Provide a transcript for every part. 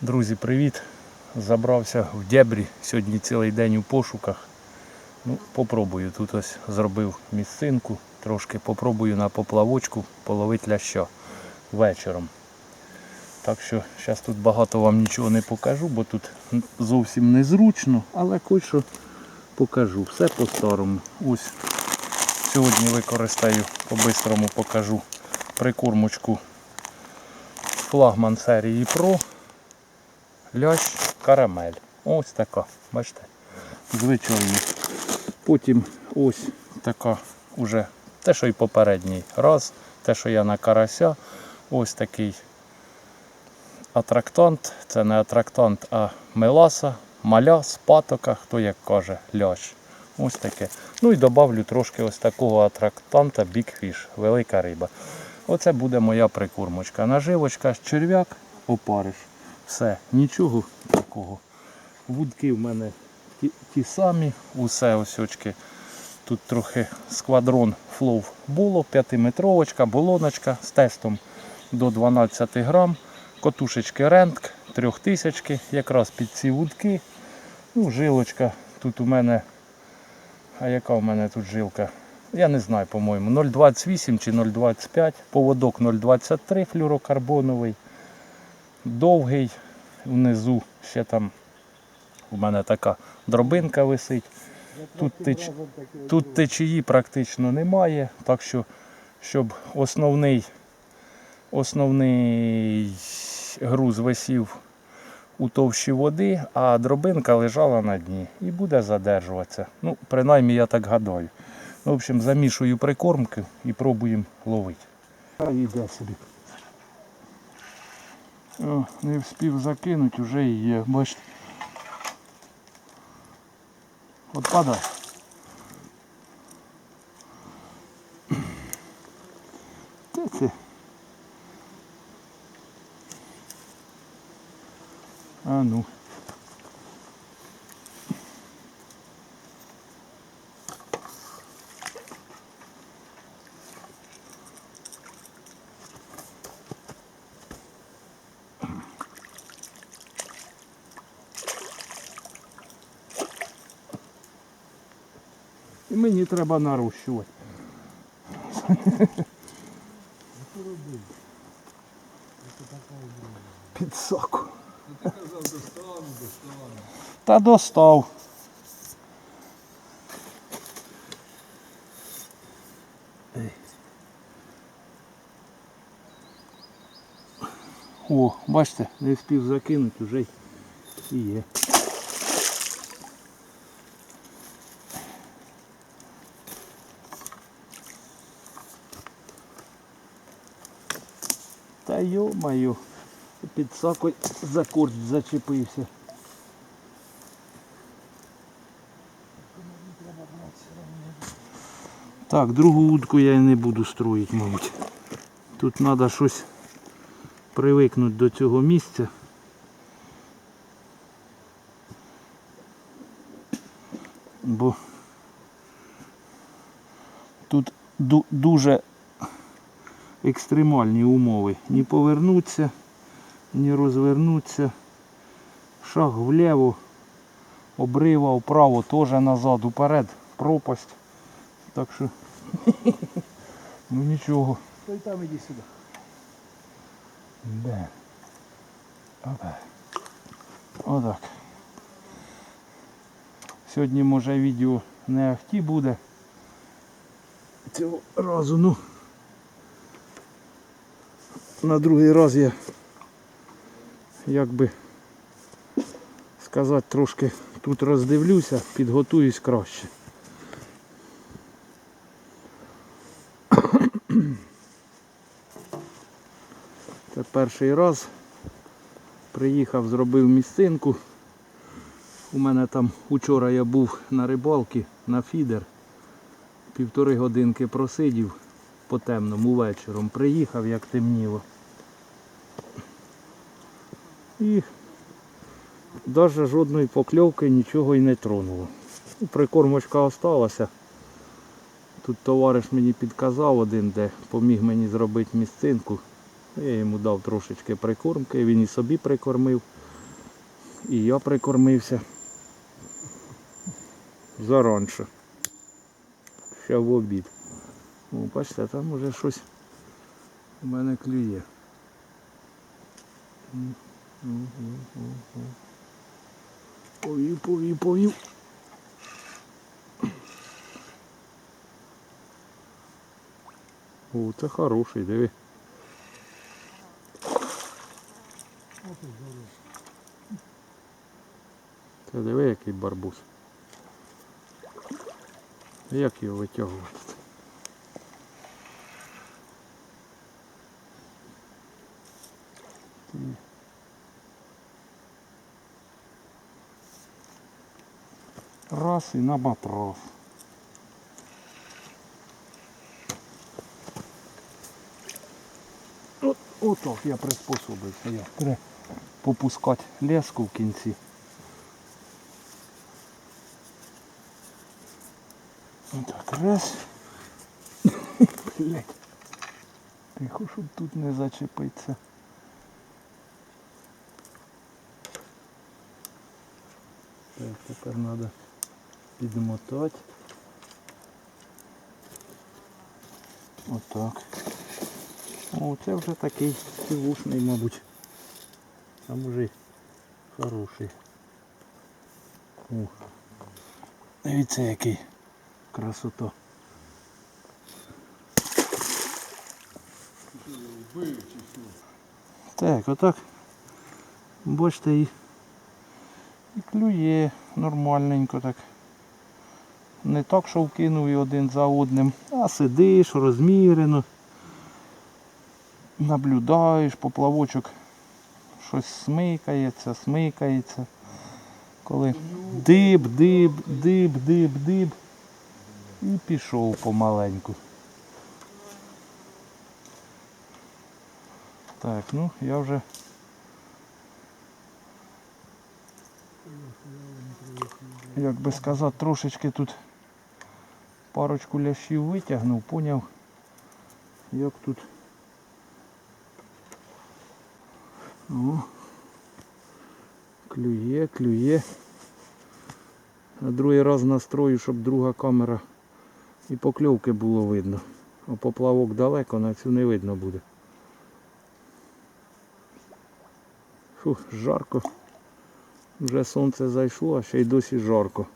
Друзі, привіт! Забрався в дебрі. Сьогодні цілий день у пошуках. Ну, попробую. Тут ось зробив місцинку. Трошки попробую на поплавочку половити ляща вечором. Так що зараз тут багато вам нічого не покажу, бо тут зовсім незручно, але кое-що покажу. Все по-старому. Ось сьогодні використаю, по-бистрому покажу прикормочку флагман серії Pro. Лящ карамель. Ось така. Бачите? Звичайно. Потім ось така уже те, що і попередній раз, те, що я на карася. Ось такий атрактант. Це не атрактант, а меласа, маля, патока, хто як каже, лящ. Ось таке. Ну і добавлю трошки ось такого атрактанта Fish, велика риба. Оце буде моя прикормочка. Наживочка, черв'як, опариш. Все, нічого такого. Вудки в мене ті, ті самі, усе осьочки. Тут трохи сквадрон флов було, 5-метровочка, болоночка з тестом до 12 грам. Котушечки рентк, 3000 якраз під ці вудки. Ну, жилочка. Тут у мене. А яка у мене тут жилка? Я не знаю, по-моєму, 0,28 чи 0,25, поводок 0,23 флюрокарбоновий, довгий, внизу ще там у мене така дробинка висить. Тут, теч... Тут течії практично немає, так що, щоб основний, основний груз висів у товщі води, а дробинка лежала на дні і буде задержуватися. Ну, принаймні я так гадаю. В общем, замішую прикормки і пробуємо ловити. О, не встиг закинути, вже і є. Бачите. От падає. Це? А ну. І мені треба нарощувати. Під соку. Та достав. О, бачите, не встиг закинути, вже і є. Та йо-маю, під сакою за корч зачепився. Так, другу удку я і не буду строїти, мабуть. Тут треба щось привикнути до цього місця. Бо тут дуже екстремальні умови. Ні повернуться, ні розвернуться. Шаг вліво, обрива вправо, теж назад, уперед, пропасть. Так що ну нічого. То й там іди сюди. Де? Опа. Отак. Сьогодні може відео не ахті буде. Цього разу, ну. На другий раз я як би сказати трошки тут роздивлюся, підготуюсь краще. Це перший раз. Приїхав, зробив місцинку. У мене там учора я був на рибалці на фідер. Півтори годинки просидів по темному вечором. Приїхав, як темніло. І навіть жодної покльовки нічого і не тронуло. Ну, Прикормочка осталася. Тут товариш мені підказав один, де поміг мені зробити місцинку. Я йому дав трошечки прикормки, він і собі прикормив. І я прикормився. Заранше. Ще в обід. О, бачите, там уже щось у мене клює. Повів, повів, повів. О, це хороший, диви. Та диви, який барбус. Як його витягувати? Раз і на матрос. От, отак я приспособився. Я. Треба попускати леску в кінці. Так, раз. Блять. Тихо, щоб тут не зачепиться. Так, тепер треба підмотати. Отак. О, це вже такий сивушний, мабуть. А може й хороший. О. Дивіться який красота. Так, отак. Бачите, і, і клює нормальненько так. Не так, що вкинув і один за одним, а сидиш розмірено, наблюдаєш, поплавочок щось смикається, смикається. Коли диб, диб, диб, диб, диб. І пішов помаленьку. Так, ну я вже як би сказати, трошечки тут парочку лящів витягнув, поняв, як тут. О, клює, клює. А другий раз настрою, щоб друга камера і покльовки було видно. А поплавок далеко, на цю не видно буде. Фух, жарко. Вже сонце зайшло, а ще й досі жарко.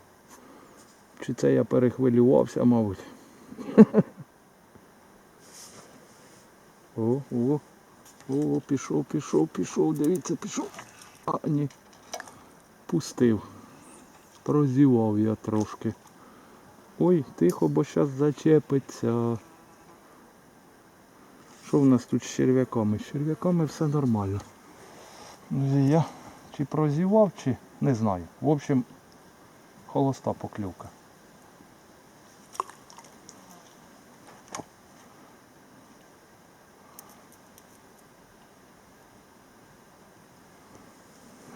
Чи це я перехвилювався, мабуть. О, о, о, пішов, пішов, пішов, дивіться, пішов. А, ні. Пустив. Прозівав я трошки. Ой, тихо, бо зараз зачепиться. Що в нас тут з черв'яками? З черв'яками все нормально. Друзі, Я чи прозівав, чи не знаю. В общем, холоста поклювка.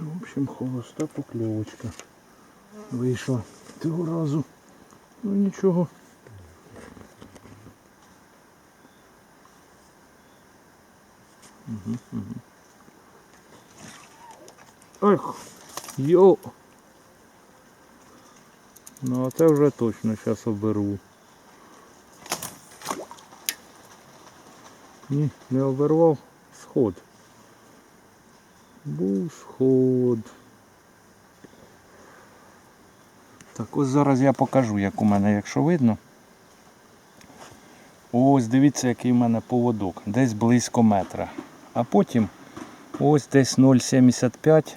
В общем, холоста покльовочка. Вийшла цього разу. Ну нічого. Угу, йо. Ну а це вже точно зараз оберу. Ні, не обервав сход. Був сход. Так ось зараз я покажу, як у мене, якщо видно. Ось дивіться, який в мене поводок. Десь близько метра. А потім ось десь 0,75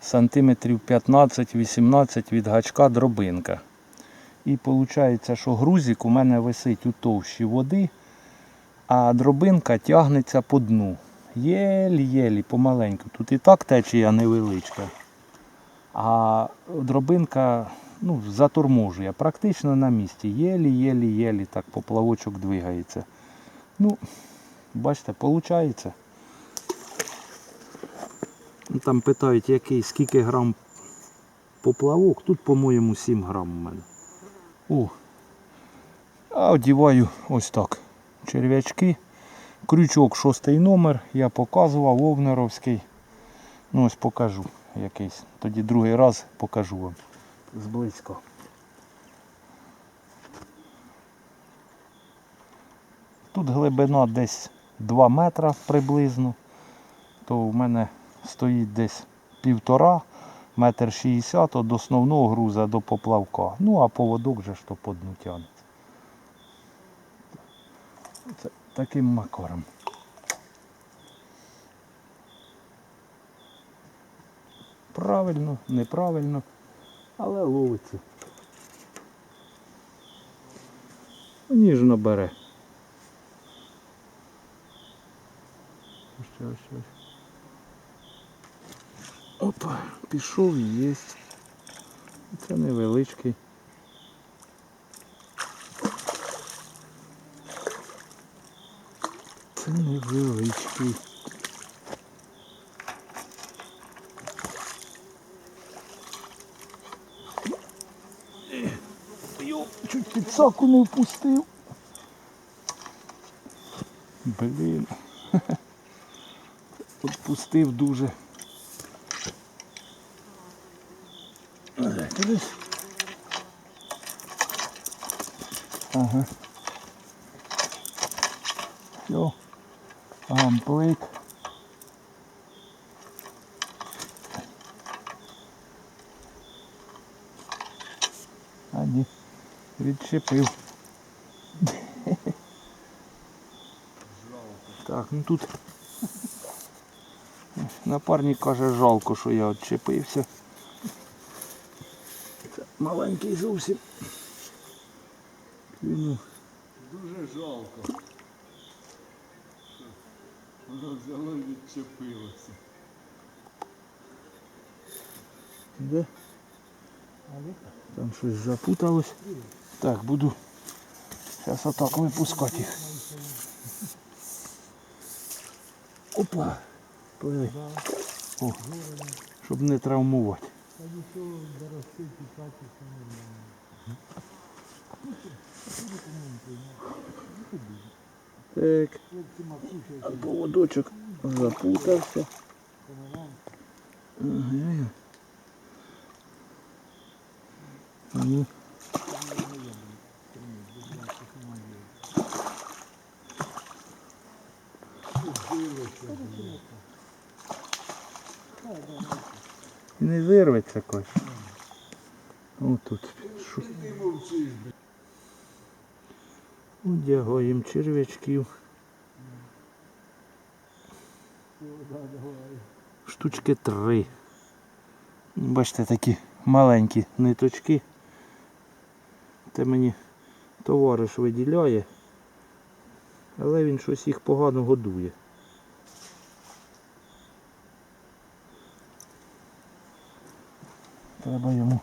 сантиметрів 15-18 від гачка дробинка. І виходить, що грузик у мене висить у товщі води, а дробинка тягнеться по дну. Єлі-єлі, помаленьку. Тут і так течія невеличка. А дробинка ну, заторможує практично на місці. Єлі-єлі-єлі так поплавочок двигається. Ну, бачите, виходить. Ну, Там питають, який, скільки грам поплавок. Тут, по-моєму, 7 грам у мене. О. А одіваю ось так. Черв'ячки. Крючок шостий номер. Я показував, овнеровський. Ну ось покажу. якийсь. Тоді другий раз покажу вам. Зблизько. Тут глибина десь 2 метра приблизно, то в мене стоїть десь півтора, метр шістдесят від основного груза до поплавка. Ну а поводок же ж то по дну тягнеться. Таким макаром. Правильно, неправильно, але ловиться. Ніжно бере. Ось, ось. Опа, пішов єсть. Це невеличкий. Невеличкий. Йо, чуть підсаку не впустив. Блін. Отпустив дуже. Ага. Все. Амплик. А ні, відчепив. Так, ну тут напарник каже, жалко, що я відчепився. Маленький зовсім. Клюнув. Дуже жалко. Воно відчепилося. Де? Там щось запуталось. Так, буду зараз отак випускати їх. Опа. Пливи. О, щоб не травмувати. Так. Поводочок запутався. Ага. Ну. Не вирветься когось. О тут. Блядь. Одягаємо черв'ячків. Штучки три. Бачите, такі маленькі ниточки. Це мені товариш виділяє, але він щось їх погано годує. Треба йому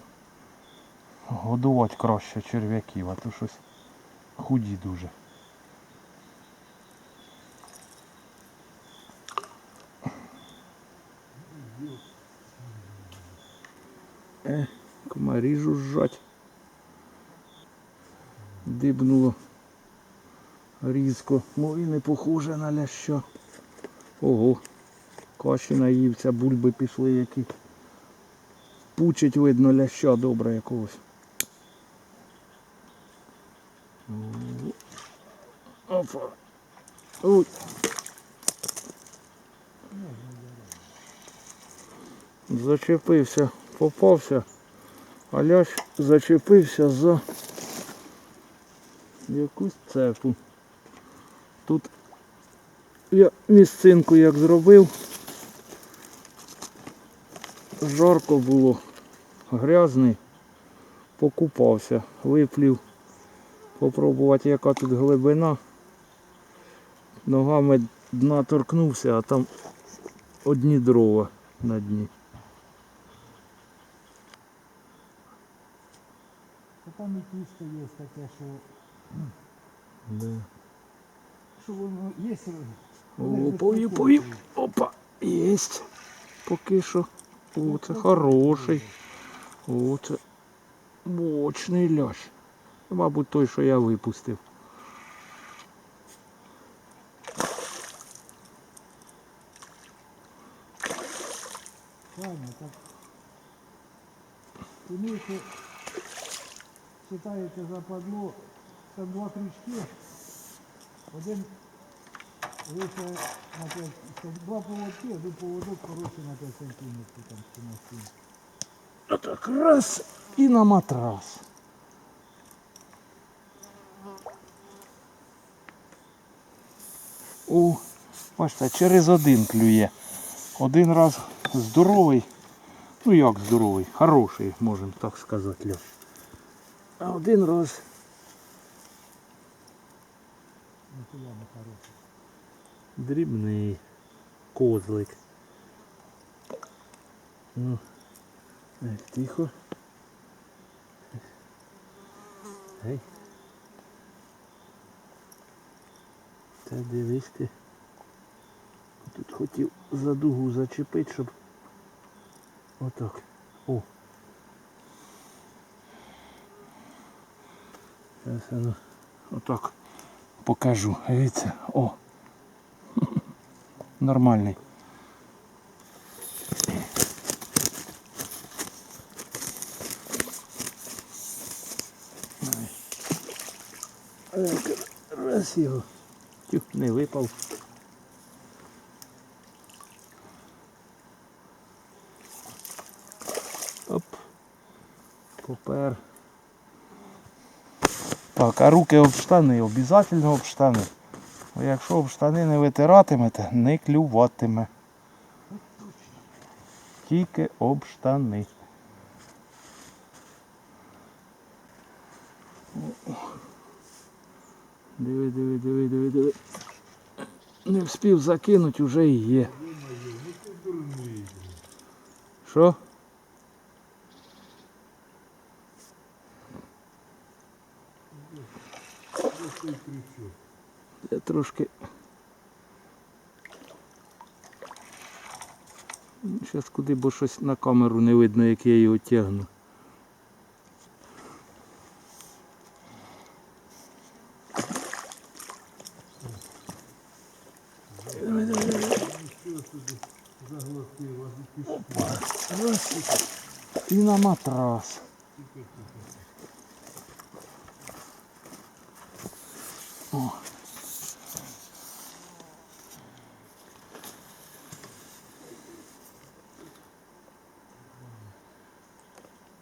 годувати краще черв'яків, а то щось худі дуже. Е, комарі жужжать. Дибнуло різко. Ну не похоже на ляща. Ого. Каші наївся, бульби пішли які. Пучить видно ляща добре якогось. Опа. Ой. Зачепився, попався, а лящ зачепився за якусь цепу. Тут я місцинку як зробив. Жарко було, грязний, покупався, виплів, попробувати яка тут глибина. Ногами дна торкнувся, а там одні дрова на дні. Та там і тісто є таке, що, Да. що воно є. О, повів, повів. Опа, єсть. Поки що. О, це хороший. О, це мощний лящ. Мабуть, той, що я випустив. Правильно, так. Имейте, считаєте западло, там два крючки, один лише на 5, два поводки, один поводок коротше на 5 сантиметрів там чи на 7. Отак раз і на матрас. О, бачите, через один клює. Один раз здоровий. Ну як здоровий, хороший, можемо так сказати, Льош. А один раз дрібний козлик. Ну, тихо. Гей. Та дивись ти. Тут хотів за дугу зачепити, щоб отак. О. Зараз я ну, отак покажу. Дивіться. О. Нормальний. Раз його. Тюх, не випав. Оп. Попер. Так, а руки об штани, обов'язково об штани. Бо якщо об штани не витиратимете, не клюватиме. Тільки об штани. Диви, диви, диви, диви, диви. Не встиг закинути, вже і є. Що? Я трошки. Зараз куди, бо щось на камеру не видно, як я його тягну. І на матрас. О.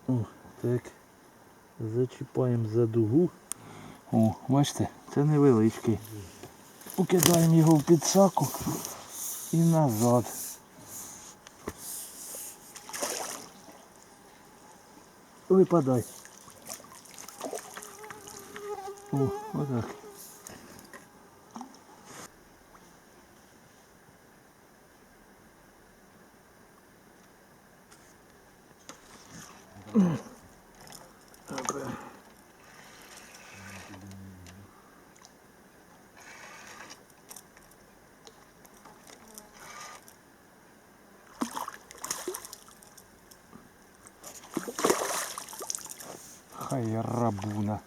О, так. Зачіпаємо за дугу. О, бачите, це невеличкий. Покидаємо його в підсаку і назад. Випадай. О, отак. Хай рабуна.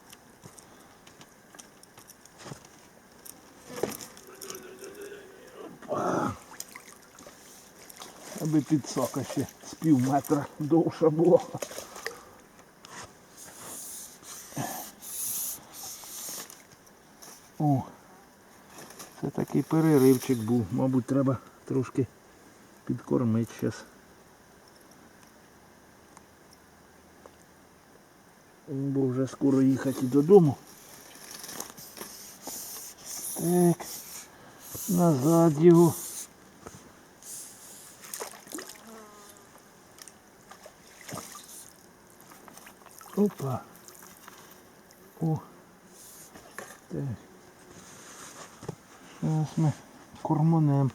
Аби підсока ще з пів метра довша була. О, це такий переривчик був. Мабуть, треба трошки підкормити зараз. Бо вже скоро їхати додому. Так. Назад його. Опа. О. Так. Зараз ми корманем.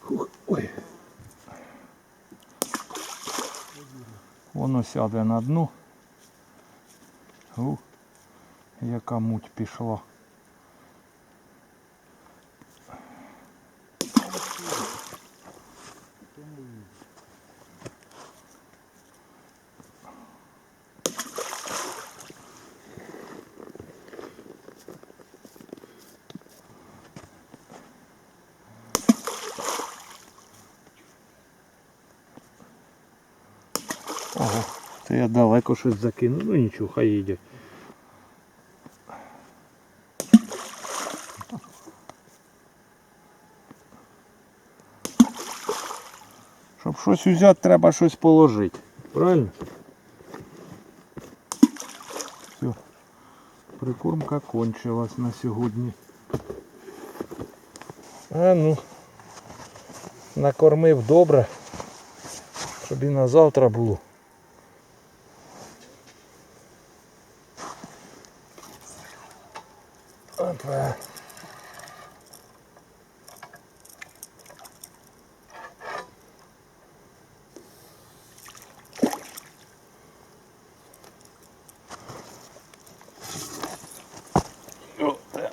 Хух. Ой. Воно сяде на дно. Ух, яка муть пішла. Ого це я далеко щось закинув. Ну нічого, хай їде. Щоб щось взяти, треба щось положити. Правильно? Все. Прикормка кончилась на сьогодні. А ну, накормив добре, щоб і на завтра було.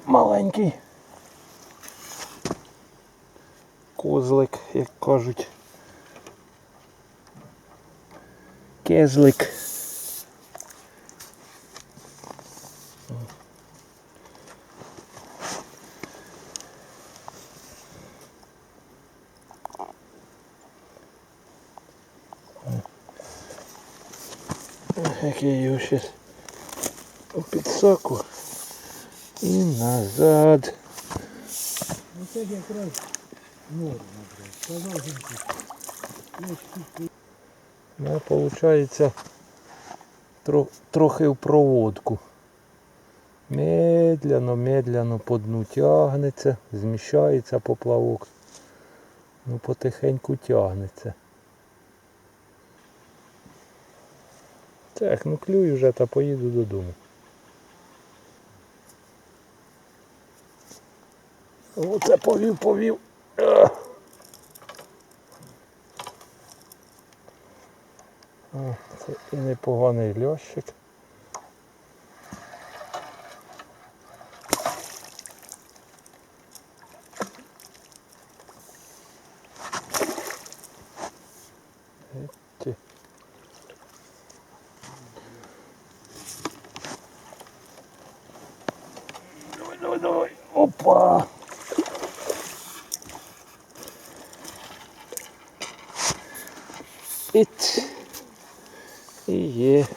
Маленький. Козлик, як кажуть. Кезлик. Як я його зараз у підсаку і назад. Ну це якраз норма, блядь. Ну, получается тро, трохи в проводку. Медленно, медленно по дну тягнеться, зміщається поплавок. Ну потихеньку тягнеться. Так, ну клюю вже та поїду додому. Оце повів, повів. Це і непоганий льощик. Ті. Давай, давай, давай. Опа! Ить. І є.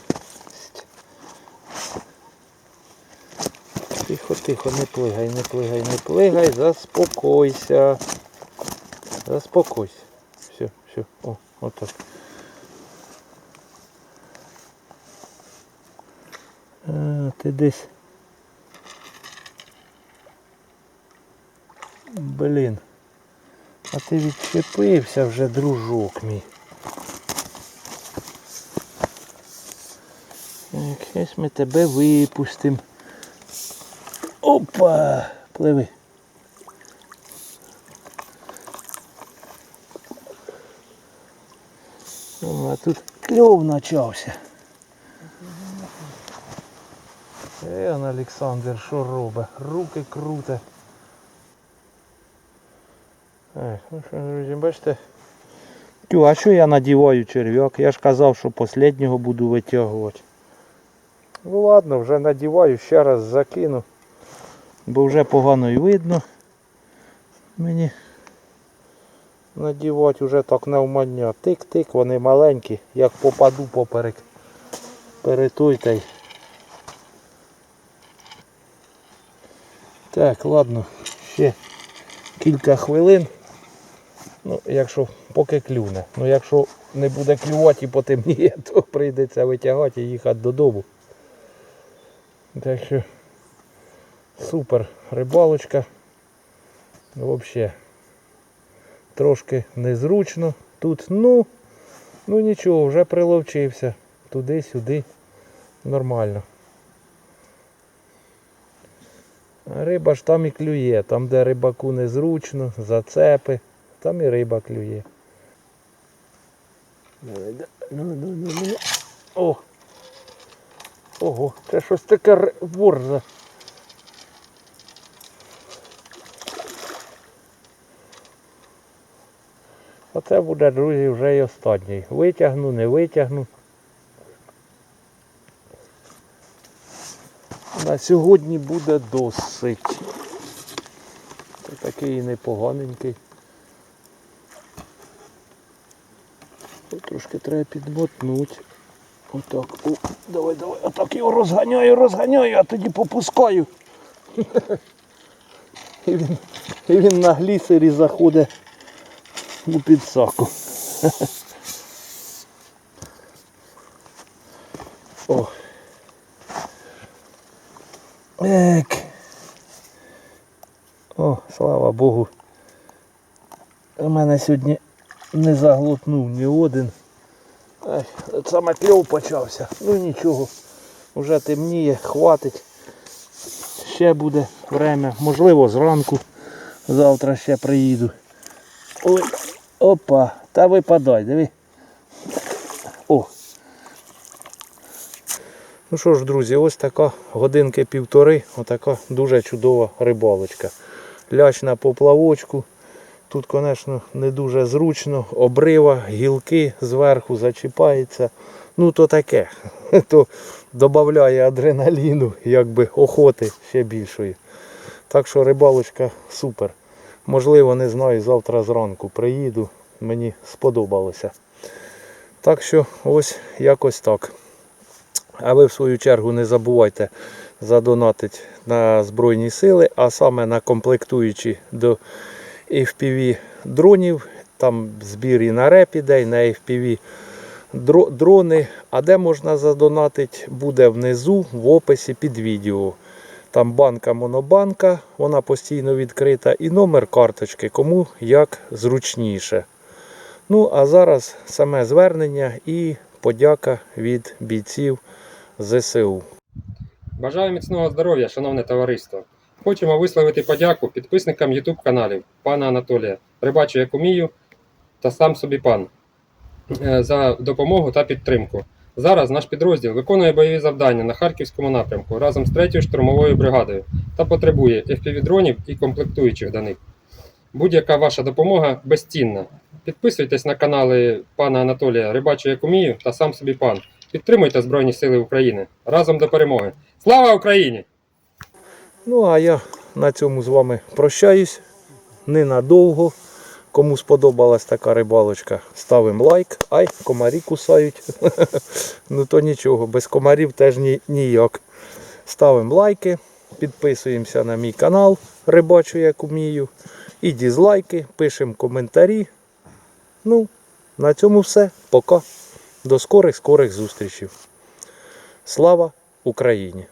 Тихо, тихо, не плигай, не плигай, не плигай, заспокойся. Заспокойся. Все, все, о, отак. А, ти десь. Блін. А ти відчепився вже, дружок мій. Якось ми тебе випустимо. Опа! Пливи. О, а тут кльов почався. Е, он Олександр, що робить? Руки круте. Ну що, друзі, бачите? Тю, а що я надіваю черв'як? Я ж казав, що останнього буду витягувати. Ну ладно, вже надіваю, ще раз закину. Бо вже погано і видно. Мені надівати вже так навмання. Тик-тик, вони маленькі, як попаду поперек. Перетуй та й. Так, ладно, ще кілька хвилин. Ну, якщо поки клюне. Ну якщо не буде клювати і потемніє, то прийдеться витягати і їхати додому. Так що супер рибалочка. Взагалі трошки незручно. Тут, ну, ну нічого, вже приловчився. Туди-сюди. Нормально. Риба ж там і клює, там де рибаку незручно, зацепи, там і риба клює. Ну, ну, ну, ну. О! Ого, це щось таке ри- Оце буде, друзі, вже й останній. Витягну, не витягну. На сьогодні буде досить. Це такий непоганенький. Трошки треба підмотнути. Отак. О, давай, давай. Отак його розганяю, розганяю, а тоді попускаю. І він, і він на глісері заходить у підсаку. О. Ек. О, слава Богу. У мене сьогодні не заглотнув ні один. Ай, саме кльов почався. Ну нічого. Уже темніє, хватить. Ще буде время. Можливо, зранку. Завтра ще приїду. Ой, опа, та випадай, диви. О. Ну що ж, друзі, ось така годинки півтори, отака дуже чудова рибалочка. Ляч на поплавочку. Тут, звісно, не дуже зручно. Обрива, гілки зверху зачіпається. Ну, то таке. То додає адреналіну, якби охоти ще більшої. Так що рибалочка супер. Можливо, не знаю, завтра зранку приїду. Мені сподобалося. Так що ось якось так. А ви в свою чергу не забувайте задонатити на Збройні Сили, а саме на комплектуючі до FPV дронів. Там збір і на реп іде, і на FPV дрони. А де можна задонатити, буде внизу в описі під відео. Там банка монобанка, вона постійно відкрита, і номер карточки, кому як зручніше. Ну, а зараз саме звернення і подяка від бійців ЗСУ. Бажаю міцного здоров'я, шановне товариство. Хочемо висловити подяку підписникам YouTube каналів пана Анатолія, Рибачу як умію та сам собі пан е, за допомогу та підтримку. Зараз наш підрозділ виконує бойові завдання на Харківському напрямку разом з 3-ю штурмовою бригадою та потребує FPV-дронів і комплектуючих до них. Будь-яка ваша допомога безцінна. Підписуйтесь на канали пана Анатолія Рибачу як умію та сам собі пан. Підтримуйте Збройні Сили України разом до перемоги. Слава Україні! Ну, а я на цьому з вами прощаюсь ненадовго. Кому сподобалась така рибалочка, ставимо лайк. Ай, комарі кусають. ну то нічого, без комарів теж ні, ніяк. Ставимо лайки, підписуємося на мій канал Рибачу як умію. І дізлайки, пишемо коментарі. Ну, на цьому все. Пока. До скорих скорих зустрічей. Слава Україні!